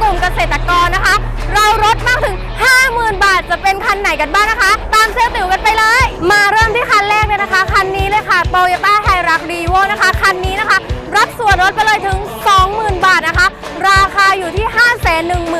กลุ่มเกษตรกรนะคะ เราลดมากถึง 50,000 บาทจะเป็นคันไหนกันบ้างนะคะ ตามเซลล์ติ๋วกันไปเลย มาเริ่มที่คันแรกเลยนะคะ คันนี้เลยค่ะ t o y ยต้าไฮรักรีโวนะคะ คันนี้นะคะ รับส่วนลดไปเลยถึง 20,000 บาทนะคะ ราคาอยู่ที่ 5 1 0 0 0 0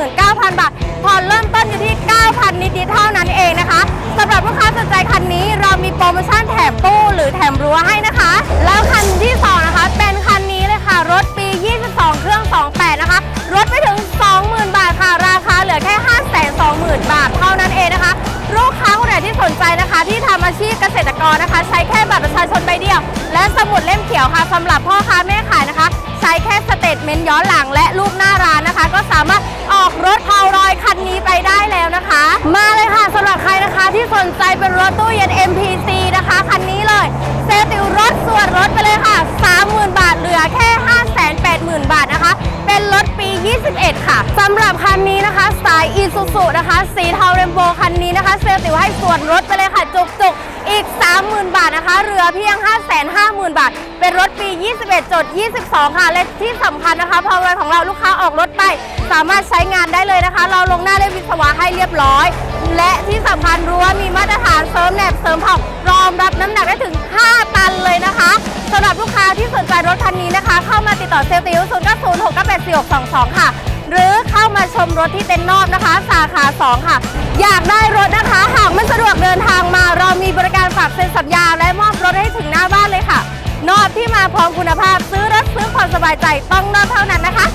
อาชีพเกษตรกรนะคะ ใช้แค่บัตรประชาชนใบเดียว และสมุดเล่มเขียวค่ะสำหรับพ่อค้าแม่ขายนะคะ ใช้แค่สเตทเมนต์ย้อนหลังและรูปหน้าร้านนะคะ ก็สามารถออกรถพาวรอยคันนี้ไปได้แล้วนะคะ มาเลยค่ะสำหรับใครนะคะที่สนใจเป็นรถตู้เย็น MPC นะคะ คันนี้เลยเซลติวรถส่วน 2021 ค่ะสำหรับคันนี้นะคะ สายอีซูซูนะคะ สีเทาเรนโบคันนี้นะคะเซลติวให้ส่วนลดไปเลยค่ะ จุกๆ อีก 30,000 บาทนะคะเรือเพียง 550,000 บาท เป็นรถปี 21จด22 ค่ะ และที่สำคัญนะคะ พอเวลาของเราลูกค้าออกรถไป สามารถใช้งานได้เลยนะคะ เราลงหน้าเล่วิศวะให้เรียบร้อย และที่สำคัญรู้ว่ามีมาตรฐานเสริมแหนบเสริมเผารองรับน้ำหนักได้ถึง 5 ตันเลยนะคะสำหรับลูกค้าที่สนใจรถคันนี้นะคะ เข้ามาติดต่อเซลติว0 9 0 6 9 8 4 6 2 2 ค่ะ หรือเข้ามาชมรถที่เต็นท์นอกนะคะ สาขา 2 ค่ะ อยากได้รถนะคะ หากไม่สะดวกเดินทางมา เรามีบริการฝากเซ็นสัญญา และมอบรถให้ถึงหน้าบ้านเลยค่ะ นอบที่มาพร้อมคุณภาพซื้อรถซื้อความสบายใจต้องนอบเท่านั้นนะคะ